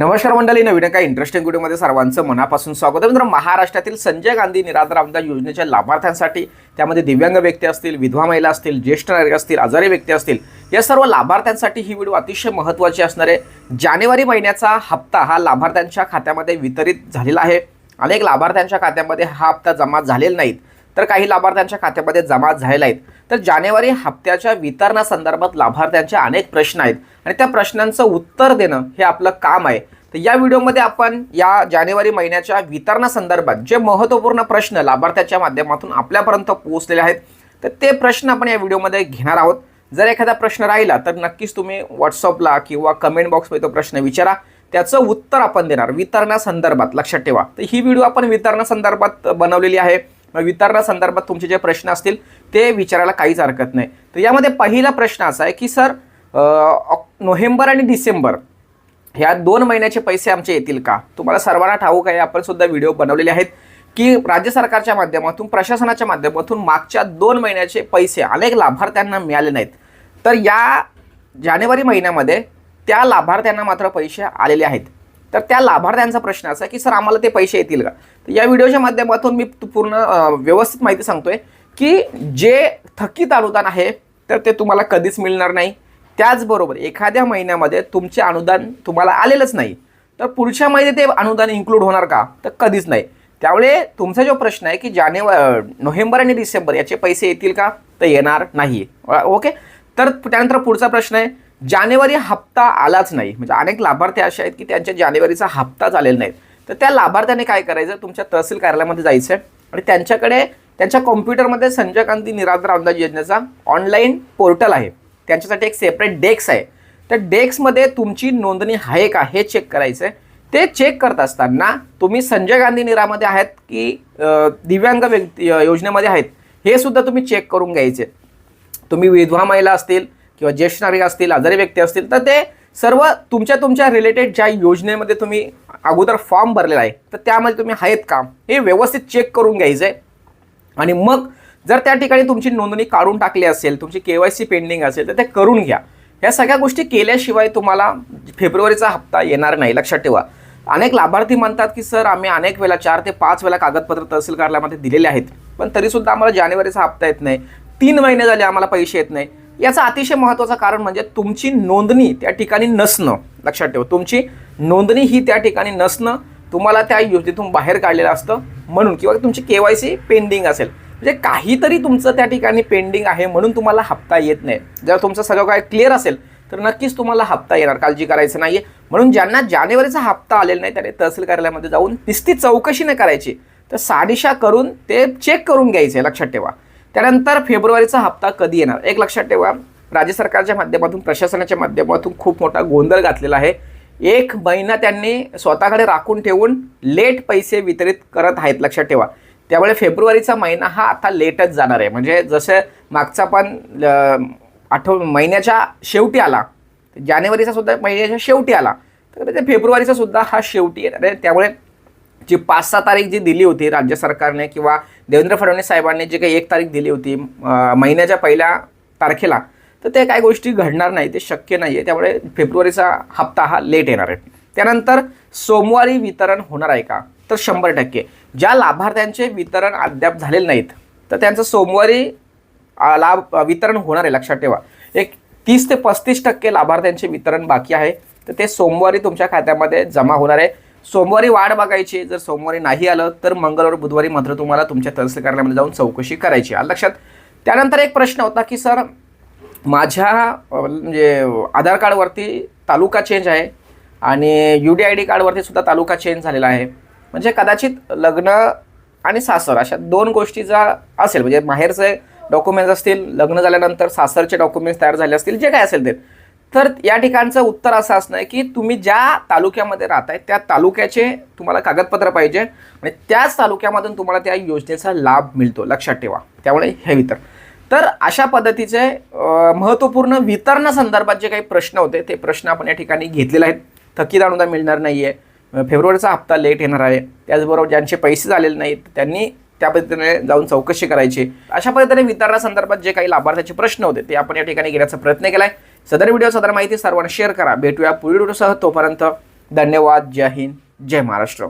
नमस्कार मंडळी नवीन एका इंटरेस्टिंग व्हिडिओमध्ये सर्वांचं मनापासून स्वागत आहे. मित्रांनो महाराष्ट्रातील संजय गांधी निराधार आमदार योजनेच्या लाभार्थ्यांसाठी त्यामध्ये दिव्यांग व्यक्ती असतील विधवा महिला असतील ज्येष्ठ नागरिक असतील आजारी व्यक्ती असतील या सर्व लाभार्थ्यांसाठी ही व्हिडिओ अतिशय महत्त्वाची असणार आहे. जानेवारी महिन्याचा हप्ता हा लाभार्थ्यांच्या खात्यामध्ये वितरित झालेला आहे. अनेक लाभार्थ्यांच्या खात्यामध्ये हा हप्ता जमा झालेला नाहीत. तर काही लाभार्थ्यांच्या खात्यामध्ये जमा झालेल्या आहेत. तर जानेवारी हप्त्याच्या वितरणासंदर्भात लाभार्थ्यांचे अनेक प्रश्न आहेत. आणि त्या प्रश्नांचं उत्तर देणं हे आपलं काम आहे. तर या व्हिडिओमध्ये आपण या जानेवारी महिन्याच्या वितरणासंदर्भात जे महत्त्वपूर्ण प्रश्न लाभार्थ्याच्या माध्यमातून आपल्यापर्यंत पोहोचलेले आहेत तर ते प्रश्न आपण या व्हिडिओमध्ये घेणार आहोत. जर एखादा प्रश्न राहिला तर नक्कीच तुम्ही व्हॉट्सअपला किंवा कमेंट बॉक्समध्ये तो प्रश्न विचारा. त्याचं उत्तर आपण देणार. वितरणासंदर्भात लक्षात ठेवा. तर ही व्हिडिओ आपण वितरणासंदर्भात बनवलेली आहे. मग वितरणासंदर्भात तुमचे जे प्रश्न असतील ते विचारायला काहीच हरकत नाही. तर यामध्ये पहिला प्रश्न असा आहे की सर नोव्हेंबर आणि डिसेंबर ह्या दोन महिन्याचे पैसे आमचे येतील का? तुम्हाला सर्वांना ठाऊक आहे आपण सुद्धा व्हिडिओ बनवलेले आहेत की राज्य सरकारच्या माध्यमातून प्रशासनाच्या माध्यमातून मागच्या दोन महिन्याचे पैसे अनेक लाभार्थ्यांना मिळाले नाहीत. तर या जानेवारी महिन्यामध्ये त्या लाभार्थ्यांना मात्र पैसे आलेले आहेत. तर त्या लाभार्थ्यांचा प्रश्न असा की सर आम्हाला ते पैसे येतील का? तर या व्हिडिओच्या माध्यमातून मी पूर्ण व्यवस्थित माहिती सांगतोय की जे थकीत अनुदान आहे तर ते तुम्हाला कधीच मिळणार नाही. त्याचबरोबर एखाद्या महिन्यामध्ये तुमचे अनुदान तुम्हाला आलेलंच नाही. तर पुढच्या महिन्यात ते अनुदान इन्क्लूड होणार का? तर कधीच नाही. त्यामुळे तुमचा जो प्रश्न आहे की जानेवारी नोव्हेंबर आणि डिसेंबर याचे पैसे येतील का? तर येणार नाही. ओके? तर त्यानंतर पुढचा प्रश्न आहे जानेवारी हप्ता आलाच नाही. म्हणजे अनेक लाभार्थी असे आहेत की त्यांच्या जानेवारीचा हप्ताच आलेला नाही. तर त्या लाभार्थ्याने काय करायचं? तुमच्या तहसील कार्यालयामध्ये जायचं आणि त्यांच्याकडे त्यांच्या कॉम्प्युटरमध्ये संजय गांधी निराधार अंदाज योजनेचा ऑनलाईन पोर्टल आहे. त्यांच्यासाठी एक सेपरेट डेस्क आहे. त्या डेस्कमध्ये तुमची नोंदणी आहे का हे चेक करायचं आहे ते चेक करत असताना तुम्ही संजय गांधी निरामध्ये आहेत की दिव्यांग व्यक्ती योजनेमध्ये आहेत हे सुद्धा तुम्ही चेक करून घ्यायचे. तुम्ही विधवा महिला असतील किंवा ज्येष्ठ नागरिक असतील आजारी व्यक्ती असतील तर ते सर्व तुमच्या तुमच्या रिलेटेड ज्या योजनेमध्ये तुम्ही अगोदर फॉर्म भरलेला आहे तर त्यामध्ये तुम्ही आहेत का हे व्यवस्थित चेक करून घ्यायचं आहे आणि मग जर त्या ठिकाणी तुमची नोंदणी काढून टाकली असेल तुमची के वाय सी पेंडिंग असेल तर ते करून घ्या. या सगळ्या गोष्टी केल्याशिवाय तुम्हाला फेब्रुवारीचा हप्ता येणार नाही लक्षात ठेवा. अनेक लाभार्थी म्हणतात की सर आम्ही अनेक वेळा चार ते पाच वेळा कागदपत्र तहसील कार्यालयामध्ये दिलेले आहेत पण तरीसुद्धा आम्हाला जानेवारीचा हप्ता येत नाही. तीन महिने झाले आम्हाला पैसे येत नाही. याचं अतिशय महत्त्वाचं कारण म्हणजे तुमची नोंदणी त्या ठिकाणी नसणं. लक्षात ठेवा तुमची नोंदणी ही त्या ठिकाणी नसणं तुम्हाला त्या योजनेतून बाहेर काढलेलं असतं म्हणून किंवा तुमची के वाय सी पेंडिंग असेल. म्हणजे काहीतरी तुमचं त्या ठिकाणी पेंडिंग आहे म्हणून तुम्हाला हप्ता येत नाही. जर तुमचं सगळं काय क्लिअर असेल तर नक्कीच तुम्हाला हप्ता येणार काळजी करायचं नाही आहे म्हणून ज्यांना जानेवारीचा हप्ता आलेला नाही त्याने तहसील कार्यालयामध्ये जाऊन नुसती चौकशी नाही करायची तर साडेशा करून ते चेक करून घ्यायचे लक्षात ठेवा. त्यानंतर फेब्रुवारीचा हप्ता कधी येणार? एक लक्षात ठेवा राज्य सरकारच्या माध्यमातून प्रशासनाच्या माध्यमातून खूप मोठा गोंधळ घातलेला आहे. एक महिना त्यांनी स्वतःकडे राखून ठेवून लेट पैसे वितरित करत आहेत लक्षात ठेवा. त्यामुळे फेब्रुवारीचा महिना हा आता लेटच जाणार आहे. म्हणजे जसं मागचा पण आठव महिन्याच्या शेवटी आला जानेवारीचा सुद्धा महिन्याच्या शेवटी आला तर ते फेब्रुवारीचा सुद्धा हा शेवटी येणार आहे. त्यामुळे जी पाच सहा तारीख जी दिली होती राज्य सरकारने किंवा देवेंद्र फडणवीस साहेबांनी जी काही एक तारीख दिली होती महिन्याच्या पहिल्या तारखेला तर ते काही गोष्टी घडणार नाही ते शक्य नाही आहे त्यामुळे फेब्रुवारीचा हप्ता हा लेट येणार आहे. त्यानंतर सोमवारी वितरण होणार आहे का? तर शंभर टक्के. ज्या लाभार्थ्यांचे वितरण अद्याप झालेले नाहीत तर त्यांचं सोमवारी लाभ वितरण होणार आहे लक्षात ठेवा. एक तीस ते पस्तीस टक्के लाभार्थ्यांचे वितरण बाकी आहे तर ते सोमवारी तुमच्या खात्यामध्ये जमा होणार आहे. सोमवारी वाढ बघायची. जर सोमवारी नाही आलं तर मंगळवार बुधवारी मात्र तुम्हाला तुमच्या तहसील कार्यालयामध्ये जाऊन चौकशी करायची आलं लक्षात? त्यानंतर एक प्रश्न होता की सर माझ्या म्हणजे आधार कार्डवरती तालुका चेंज आहे आणि यू डी आय डी कार्डवरती सुद्धा तालुका चेंज झालेला आहे. म्हणजे कदाचित लग्न आणि सासर अशा दोन गोष्टीचा असेल. म्हणजे माहेरचे डॉक्युमेंट्स असतील लग्न झाल्यानंतर सासरचे डॉक्युमेंट्स तयार झाले असतील जे काय असेल ते. तर या ठिकाणचं उत्तर असं असणं आहे की तुम्ही ज्या तालुक्यामध्ये राहताय त्या तालुक्याचे तुम्हाला कागदपत्र पाहिजे आणि त्याच तालुक्यामधून तुम्हाला त्या योजनेचा लाभ मिळतो लक्षात ठेवा. त्यामुळे हे वितर तर अशा पद्धतीचे महत्त्वपूर्ण वितरणासंदर्भात जे काही प्रश्न होते ते प्रश्न आपण या ठिकाणी घेतलेले आहेत. थकीत अनुदान मिळणार नाही आहे फेब्रुवारीचा हप्ता लेट येणार आहे. त्याचबरोबर ज्यांचे पैसे झालेले नाहीत त्यांनी त्या पद्धतीने जाऊन चौकशी करायची. अशा पद्धतीने वितरणासंदर्भात जे काही लाभार्थ्याचे प्रश्न होते ते आपण या ठिकाणी घेण्याचा प्रयत्न केला आहे सदर व्हिडिओ सदर माहिती सर्वांना शेअर करा. भेटूया पुढील व्हिडिओसह तोपर्यंत धन्यवाद. जय हिंद. जय महाराष्ट्र.